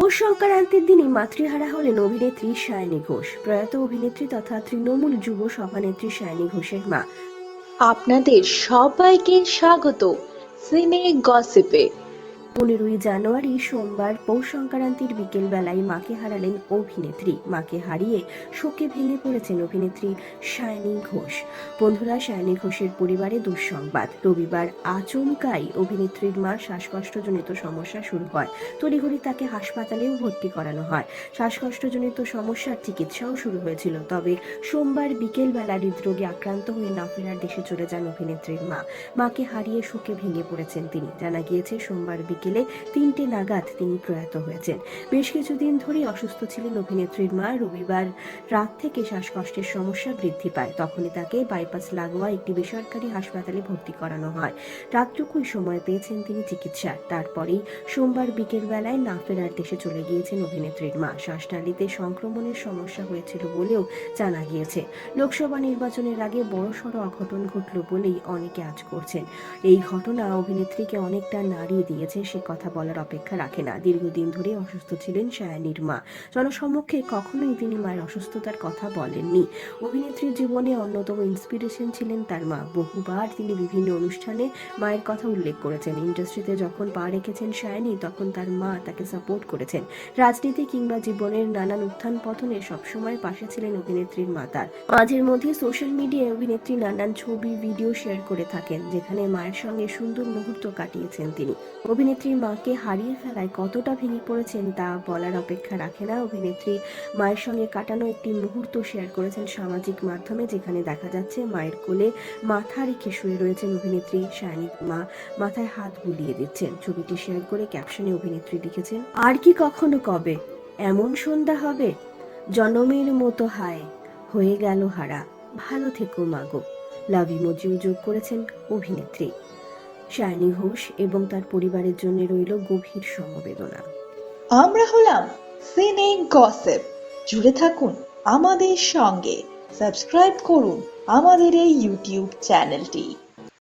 পৌষ সংক্রান্তির দিনে মাতৃহারা হলেন অভিনেত্রী সায়নী ঘোষ। প্রয়াত অভিনেত্রী তথা তৃণমূল যুব সভানেত্রী সায়নী ঘোষের মা। আপনাদের সবাইকে স্বাগত। সিনে গসিপে। পনেরোই জানুয়ারি সোমবার পৌষ সংক্রান্তির বিকেল বেলায় মাকে হারালেন অভিনেত্রী। মাকে হারিয়ে শোকে ভেঙে পড়েছেন অভিনেত্রী সায়নী ঘোষ। বন্ধুরা সায়নী ঘোষের পরিবারে দুঃসংবাদ। রবিবার আচমকাই অভিনেত্রীর মার শ্বাসকষ্টজনিত সমস্যা শুরু হয়। তড়িঘড়ি তাকে হাসপাতালেও ভর্তি করানো হয়। শ্বাসকষ্টজনিত সমস্যার চিকিৎসাও শুরু হয়েছিল। তবে সোমবার বিকেলবেলা হৃদরোগে আক্রান্ত হয়ে না ফেরার দেশে চলে যান অভিনেত্রীর মা। মাকে হারিয়ে শোকে ভেঙে পড়েছেন তিনি। জানা গিয়েছে, সোমবার বিকেলে তিনটে নাগাদ তিনি প্রয়াত হয়েছেন। বেশ কিছুদিন ধরেই অসুস্থ ছিলেন অভিনেত্রীর মা। রবিবার রাত থেকে শ্বাসকষ্টের সমস্যা বৃদ্ধি পায়। তখনই তাকে বাইপাস লাগোয়া একটি বেসরকারি হাসপাতালে ভর্তি করানো হয়। রাতটুকুই সময় পেয়েছেন তিনি চিকিৎসার। তারপরেই সোমবার বিকেল বেলায় না ফেরার দেশে চলে গিয়েছেন অভিনেত্রীর মা। শ্বাসনালীতে সংক্রমণের সমস্যা হয়েছিল বলেও জানা গিয়েছে। লোকসভা নির্বাচনের আগে বড়সড় অঘটন ঘটল বলেই অনেকে আজ করছেন। এই ঘটনা অভিনেত্রীকে অনেকটা নাড়িয়ে দিয়েছে সে কথা বলার অপেক্ষা রাখে না। দীর্ঘদিন ধরে অসুস্থ ছিলেন সায়ানির মা। জনসম্মুখে কখনোই তিনি মায়ের অসুস্থতার কথা বলেননি। অভিনেত্রীর জীবনে অন্যতম ইন্সপিরেশন ছিলেন তার মা। বহুবার তিনি বিভিন্ন অনুষ্ঠানে মায়ের কথা উল্লেখ করেছেন। ইন্ডাস্ট্রিতে যখন পা রেখেছেন সায়নী, তখন তার মা তাকে সাপোর্ট করেছেন। রাজনীতি কিংবা জীবনের নানান উত্থান পতনে সবসময় পাশে ছিলেন অভিনেত্রীর মা তার। মাঝের মধ্যে সোশ্যাল মিডিয়ায় অভিনেত্রী নানান ছবি ভিডিও শেয়ার করে থাকেন, যেখানে মায়ের সঙ্গে সুন্দর মুহূর্ত কাটিয়েছেন তিনি। অভিনেত্রীর মাকে হারিয়ে ফেলায় কতটা ভেঙে পড়েছেন তা বলার অপেক্ষা রাখে না অভিনেত্রী। মায়ের সঙ্গে কাটানো একটি মুহূর্ত শেয়ার করেছেন সামাজিক মাধ্যমে, যেখানে দেখা যাচ্ছে মায়ের কোলে মাথা রেখে শুয়ে রয়েছেন অভিনেত্রী শায়নী মা। মাথায় হাত বুলিয়ে দিচ্ছেন। ছবিটি শেয়ার করে ক্যাপশনে অভিনেত্রী লিখেছেন, আর কি কখনো কবে? এমন সন্ধ্যা হবে? জনমের মতো হায়, হয়ে গেল হারা। ভালো থেকো মাগো লাভ ইমোজিও যোগ করেছেন অভিনেত্রী। শায়নী ঘোষ এবং তার পরিবারের জন্য রইল গভীর সমবেদনা। আমরা হলাম সিনে গসিপ। জুড়ে থাকুন আমাদের সঙ্গে। সাবস্ক্রাইব করুন আমাদের এই ইউটিউব চ্যানেলটি।